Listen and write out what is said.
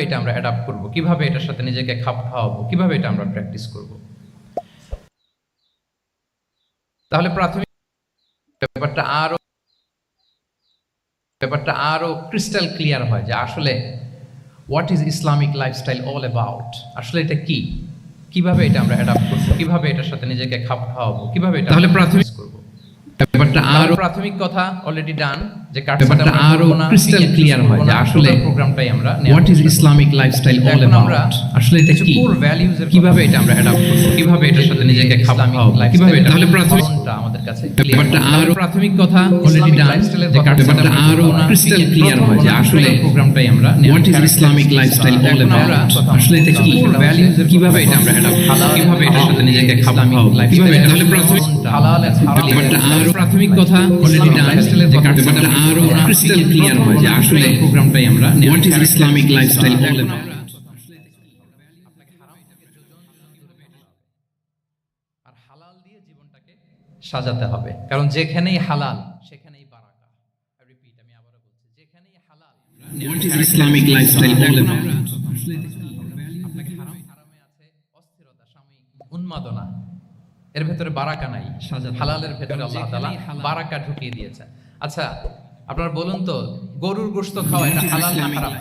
এটা আমরা অ্যাডাপ্ট করব? কীভাবে এটার সাথে নিজেকে খাপ খাওয়াবো? কীভাবে এটা আমরা প্র্যাকটিস করব? তাহলে প্রাথমিক ব্যাপারটা আরও ব্যাপারটা আরও ক্রিস্টাল ক্লিয়ার হয় যে আসলে what is Islamic lifestyle all about আসলে এটা কি? কীভাবে এটা আমরা অ্যাডাপ্ট করব? কীভাবে এটার সাথে নিজেকে খাপ খাওয়াবো? কীভাবে এটা তাহলে প্রাথমিক- করব? ব্যাপারটা আরও প্রাথমিক কথা অলরেডি ডান যে ব্যাপারটা আরও crystal clear হয় যে আসলে প্রোগ্রামটাই আমরা what is Islamic lifestyle all about আসলে এটা কি? কোর কীভাবে এটা আমরা অ্যাডাপ্ট করব? কীভাবে এটার সাথে নিজেকে খাপ খাওয়াবো? কীভাবে এটা তাহলে প্রাথমিকটা আমাদের কাছে ব্যাপারটা আরও প্রাথমিক কথা অলরেডি ডান যে ব্যাপারটা আরও ক্রিস্টাল ক্লিয়ার হয় যে আসলে প্রোগ্রামটাই আমরা what is Islamic lifestyle all about আসলে এটা কি? এর কীভাবে এটা আমরা অ্যাডাপ্ট করব? কীভাবে এটার সাথে নিজেকে খাপ খাওয়াবো? কীভাবে এটা- তাহলে প্রাথমিক হালাল ব্যাপারটা আরও প্রাথমিক কথা অলরেডি ডান যে ব্যাপারটা আরও ক্রিস্টাল ক্লিয়ার হয় যে আসলে প্রোগ্রামটাই আমরা what is Islamic lifestyle all আর হালাল দিয়ে জীবনটাকে সাজাতে হবে। কারণ যেখানেই হালাল সেখানেই বারাকা রিপিট আমি আবারও বলছি যেখানেই হালাল what is Islamic lifestyle all আপনাকে হারাম হারামে আছে অস্থিরতা সাময়িক উন্মাদনা। এর ভেতরে বারাকা নাই হালালের ভেতরে আল্লাহ তাআলা বারাকা ঢুকিয়ে দিয়েছেন। আচ্ছা আপনারা বলুন তো গরুর গোস্ত খাওয়া এটা হালাল না হারাম?